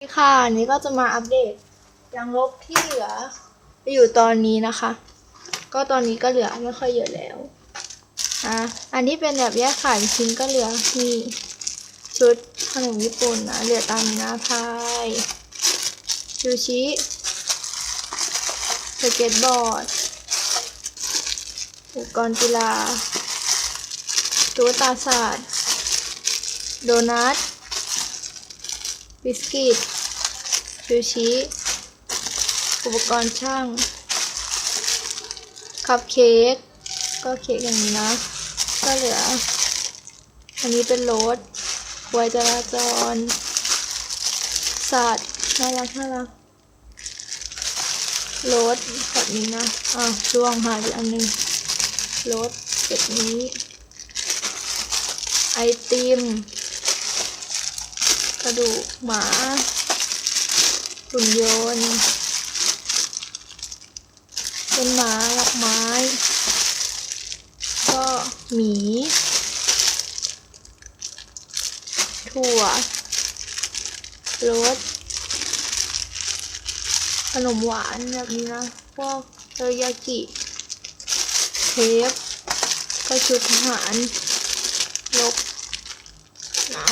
สวัสดีค่ะนนี้ก็จะมาอัปเดตยังลบที่เหลืออยู่ตอนนี้นะคะ ก็ตอนนี้ก็เหลือไม่ค่อยเยอะแล้วอะอันที่เป็นแบบแยกขายชิ้นก็เหลือนี่ชุดขนมญี่ปุ่นนะเหลือตามนี้นะพายซูชิสเก็ตบอร์ดอุปกรณ์กีฬาตุ๊กตาศาสตร์โดนัท บิสกิตซูชิอุปกรณ์ช่าง คัพเค้ก ก็เค้กอย่างนี้นะ ก็เหลือ อันนี้เป็นรถไวยจราจร สัตว์ น่ารักน่ารักรถแบบนี้นะ อะช่วงหายไปอันนึงรถแบบนี้ ไอติม กระดูกหมาหุ่นยนต์เป็นหมาหลักไม้ ก็หมี ถั่วรสขนมหวานแบบนี้นะ พวกเทอริยากิเทปก็ชุดทหารลบนะ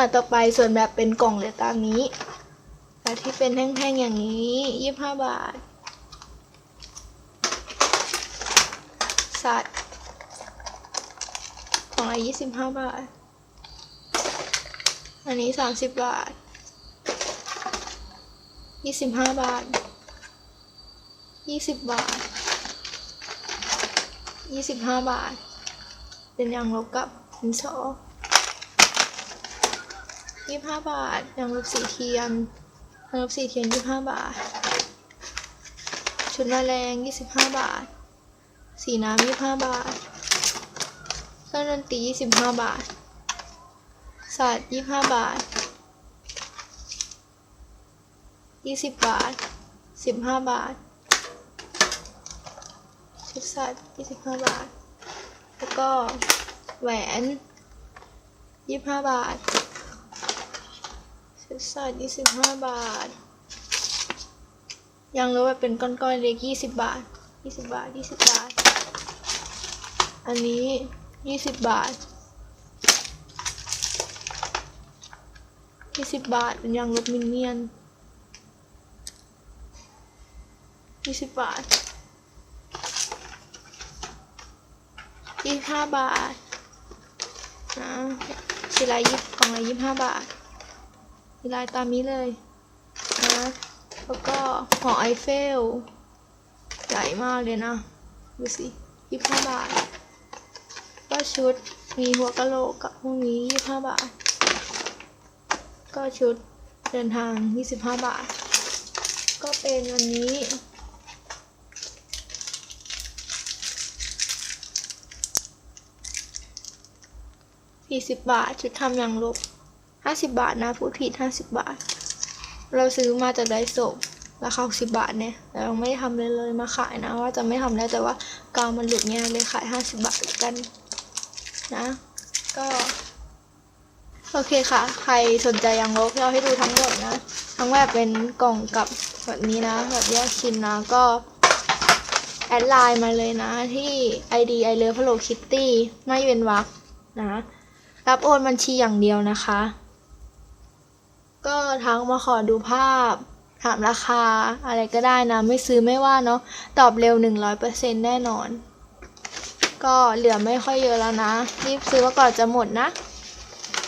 ค่ะต่อไปส่วนแบบเป็นกล่องเหลือตามนี้แบบที่เป็นแท่งๆอย่างนี้ยี่ห้าบาท สัตว์ของละยี่สิบห้าบาท อันนี้สามสิบบาทยี่สิบห้าบาทยี่สิบบาทยี่สิบห้าบาท เป็นยางลบกับดินสอ ยี่ห้าบาทยางลบสีเทียนยางลบสีเทียนยี่ห้าบาท ชุดละแรงยี่สิบห้าบาท สีน้ำยี่ห้าบาท เครื่องดนตรียี่สิบห้าบาท สัตว์ยี่ห้าบาทยี่สิบบาทสิบห้าบาท ชุดสัตว์ยี่สิบห้าบาท แล้วก็แหวนยี่ห้าบาท ชุดสัตว์ยี่สิบห้าบาท ยังรู้ว่าเป็นก้อนๆเล็กยี่สิบบาทยี่สิบบาทยี่สิบบาท อันนี้ยี่สิบบาทยี่สิบบาทเป็นยางลบมินเนี่ยนยี่สิบบาทยี่สิบห้าบาทนะชิ้นละยี่กล่องละยี่สิบห้าบาท มีลายตามนี้เลยนะแล้วก็หอไอเฟล ใหญ่มากเลยนะ ดูสิยี่ห้าบาท ก็ชุดมีหัวกะโหลกกับพวกนี้ยี่ห้าบาท ก็ชุดเดินทางยี่สิบห้าบาท ก็เป็นวันนี้สี่สิบบาท ชุดทำอย่างลบ ห้าสิบบาทนะพูดผิดห้าสิบบาท เราซื้อมาจากไดโซราคาสิบบาทเนี่ยแต่เราไม่ได้ทำเลยเลยมาขายนะ ว่าจะไม่ทำแล้วแต่ว่ากาวมันหลุดเนี่ยเลยขายห้าสิบบาทกันนะ ก็โอเคค่ะ ใครสนใจยังลบเราให้ดูทั้งหมดนะ ทั้งแบบเป็นกล่องกับแบบนี้นะ แบบแยกชิ้นนะ ก็ แอดไลน์มาเลยนะ ที่ ID i l o v e Hello Kitty ไม่เว้นวรรคนะ รับโอนบัญชีอย่างเดียวนะคะ ก็ทักมาขอดูภาพ ถามราคาอะไรก็ได้นะ ไม่ซื้อไม่ว่าเนาะตอบเร็ว 100%แน่นอน ก็เหลือไม่ค่อยเยอะแล้วนะ รีบซื้อมาก่อนจะหมดนะ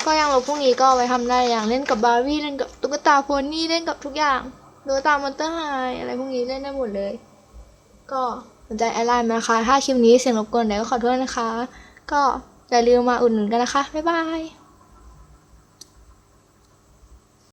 ก็ยังลบพรุ่งนี้ก็ไว้ทำได้อย่างเล่นกับบาร์บี้เล่นกับตุ๊กตาโพนี่เล่นกับทุกอย่างตุ๊กตามอนเตอร์ไฮอะไรพวกนี้เล่นได้หมดเลย ก็สนใจแอดไลน์มานะคะถ้าคลิปนี้เสียงรบกวนเดี๋ยวก็ขอโทษนะคะ ก็อย่าลืมมาอุดหนุนกันนะคะ บ๊ายบาย